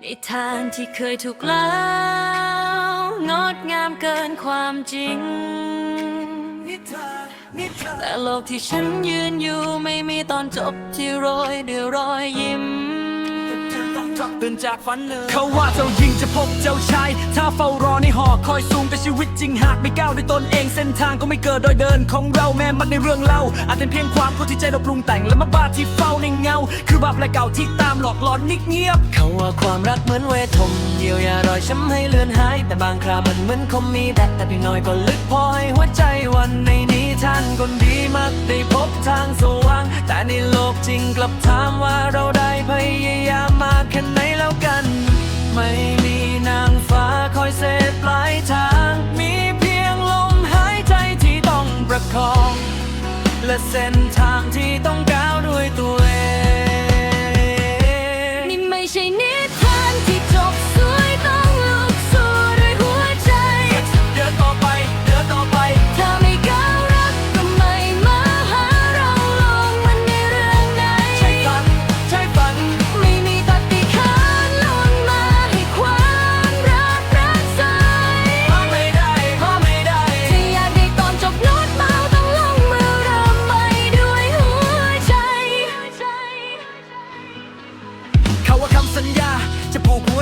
ในทางที่เคยถูกเล่างดงามเกินความจริง แต่โลกที่ฉันยืนอยู่ไม่มีตอนจบที่โรยด้วยรอยยิ้ม ตื่นจากฝันเลยเขาว่าเจ้าหญิงจะพบเจ้าชาย ถ้าเฝ้ารอในหอคอยสูงแต่ชีวิตจริงหากไม่ก้าวด้วยตนเองเส้นทางก็ไม่เกิดโดยเดินของเราแม้มันในเรื่องเล่า อาจเป็นเพียงความเข้าที่ใจเราปรุงแต่งและมาบ้าที่เฝ้าในเงา คือบาปและเก่าที่ตามหลอกหลอนนิกเงียบเขาว่าความรักเหมือนเวทมเยียวยารอยช้ำให้เลือนหาย แต่บางครามันเหมือนคมมีแต่แต่เพียงน้อยก็ลึกพอให้หัวใจวันในนี้ท่านคนดีมักได้พบทางสว่างแต่ในโลกจริงกลับถามว่าเราได้พยายาม และเส้นทางที่ต้องก้าวด้วยตัว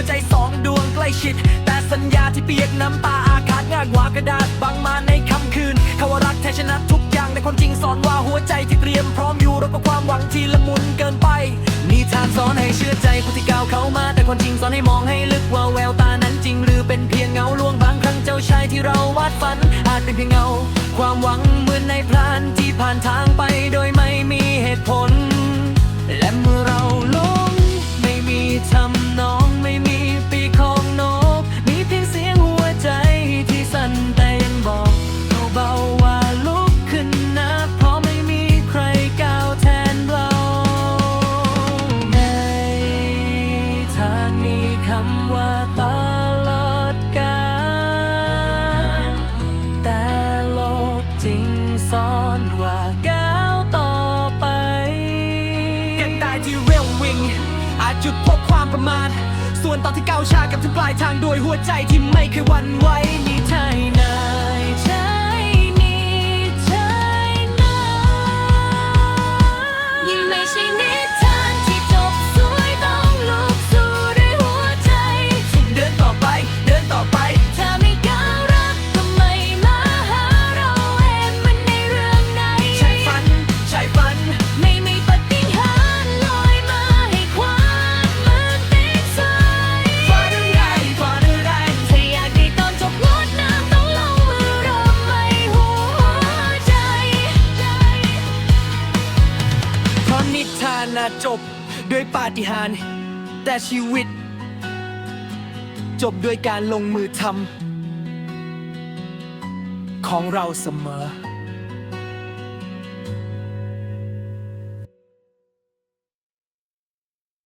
วใจสองดวงใกล้ชิด แต่สัญญาที่เปียกน้ำตาอาฆาตงากกว่ากระดาษบางมาในค่ำคืนเขาว่ารักแท้ชนะทุกอย่างแต่ความจริงสอนว่าหัวใจที่เตรียมพร้อมอยู่รบกับความหวังที่ละมุนเกินไปนิทานสอนให้เชื่อใจคนที่ก้าวเข้ามา แต่ความจริงสอนให้มองให้ลึกว่าแววตานั้นจริง หรือเป็นเพียงเงาลวงบางครั้งเจ้าชายที่เราวาดฝัน อาจเป็นเพียงเงา ความหวังเหมือนในพรานที่ผ่านทางไปโดยไม่มีเหตุผล ประมาทส่วนตอนที่ก้าวชากับถึงปลายทางโดยหัวใจที่ไม่เคยวันไหวนี่ไทย นิทานน่ะจบด้วยปาฏิหาริย์แต่ชีวิต จบด้วยการลงมือทำของเราเสมอ